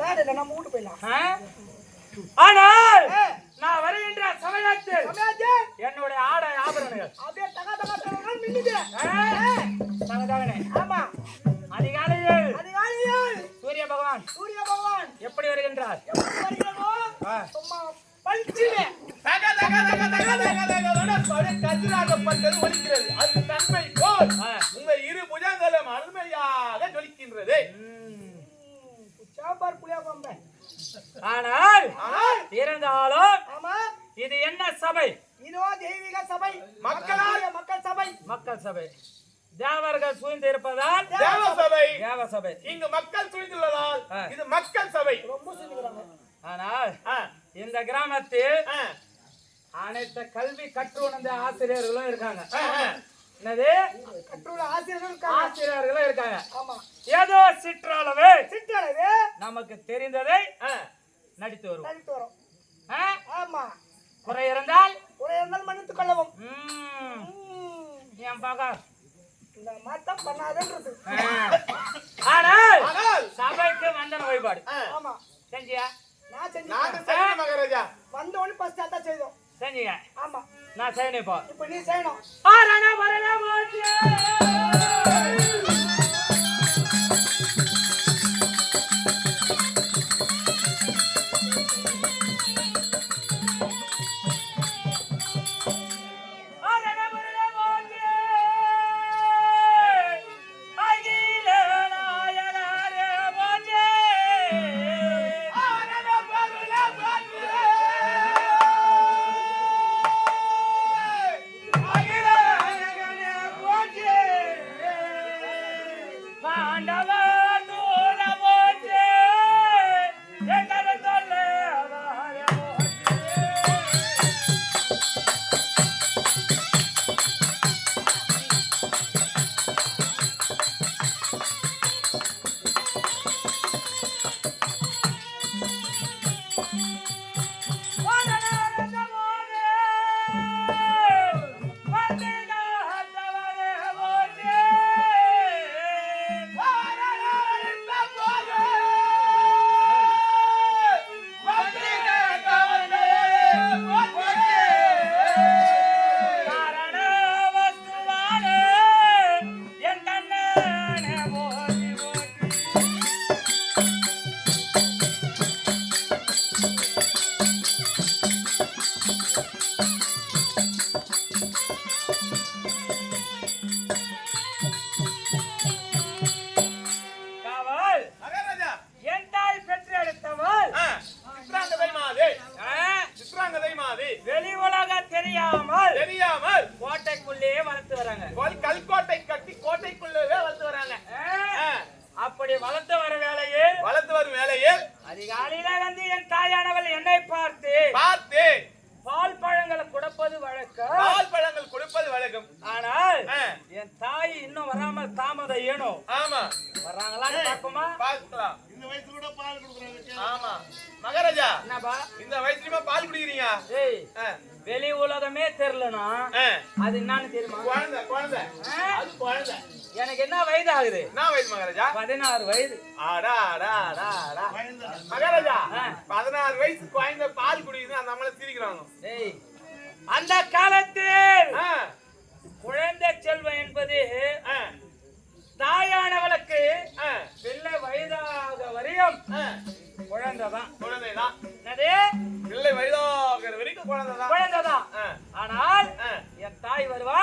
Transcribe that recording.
Sir இல்லை நம்ம வீட்டு போயிடலாம்? ஆனால் நான் வருகின்ற சமயத்தில் என்னுடைய ஆடை ஆபரணங்கள் அப்படியே தகா தகா தகா மின்னுது? தகதகனே. ஆமா அதிகாலையில் அதிகாலையில் சூரிய பகவான் சூரிய பகவான் எப்படி வருகின்றார் எப்படி வருகிறதோ. சும்மா பளிச்சுவே தக தக தக தக தக தகவுடன் படு கதிராகப்பட்டது ஒலிக்கிறது. அது தன்மை போல் ஆ. ஆனால் ஆனால் இருந்தாலும் ஆமா. இது என்ன சபை? இதோ தெய்வீக சபை. மக்களால் மக்கள் சபை. மக்கள் சபை. தேவர்கள் சூழ்ந்து இருப்பதால் தேவ சபை. தேவ சபை. இங்கு மக்கள் சூழ்ந்துள்ளதால். இது மக்கள் சபை. ரொம்ப சொல்லுகிறாங்க ஆனால் ஆ, இந்த கிராமத்தில் ஆ, அனைத்து கல்வி கற்று உணர்ந்த ஆசிரியர்களும் இருக்காங்க. என்னது? கட்டுள்ள ஆசிரியர்கள் இருக்காங்க. ஆசிரியர்களும் இருக்காங்க. ஆமா. ஏதோ சிற்றளவு சிற்றளவு நமக்கு தெரிந்ததை ஆ. நடித்து வருவோம். தனித்து வரும். ஆ? ஆமா. குறை இருந்தால்? ஒரு இருந்தால் மன்னித்துக் கொள்ளவும். ம், ம், என் பகா இந்த மாத்தம் பண்ணாதன்றது. ஆனால்! சபைக்கு வந்தன வழிபாடு. ஆ, ஆமா. செஞ்சியா? நான் செஞ்சு நானும் சரி மகாராஜா. வந்த உடனே ஃபர்ஸ்ட் அதான் செய்தோம். செஞ்சீங்க ஆமா. நான் செய்யணும் இப்போ. இப்போ நீ செய்யணும். ஆரண மரண போச்சு வளர்த்து வர வேளையில் வளர்த்து வரும் வேளையில் அதிகாலையில வந்து என் தாயானவள் என்னை பார்த்து பார்த்து பால் பழங்களை கொடுப்பது வழக்கம். பால் பழங்கள் கொடுப்பது வழக்கம். ஆனால் என் தாய் இன்னும் வராமல் தாமதம் ஏனோ ஆமா. வர்றாங்களான்னு பார்ப்போமா. பார்க்கலாம். இந்த வயசுல கூட பால் கொடுக்குறாங்க. ஆமா. மகாராஜா என்னப்பா? இந்த வயசுலயுமா பால் குடிக்கிறீங்க? ஏய் ஆ, வெளி உலகமே தெரியலனா ஆ. அது என்னன்னு தெரியுமா? குழந்தை குழந்தை? அது குழந்தை. எனக்கு என்ன வயது ஆகுது? என்ன வயசு மகாராஜா? பதினாறு வயது. அடா அடா அடா அடா. மகாராஜா ஆ. பதினாறு வயசு குழந்தை பால் குடிக்குது அந்த நம்மள சிரிக்கிறாங்க. ஏய் அந்த காலத்தில் ஆ, குழந்தை செல்வம் என்பது ஆ, தாயானவளுக்கு பிள்ளை வயதாக வரையும் குழந்தைதான். குழந்தைதான். என்னது? பிள்ளை வயதாக வரைக்கும் குழந்தைதான். குழந்தைதான். ஆனால் என் தாய் வருவா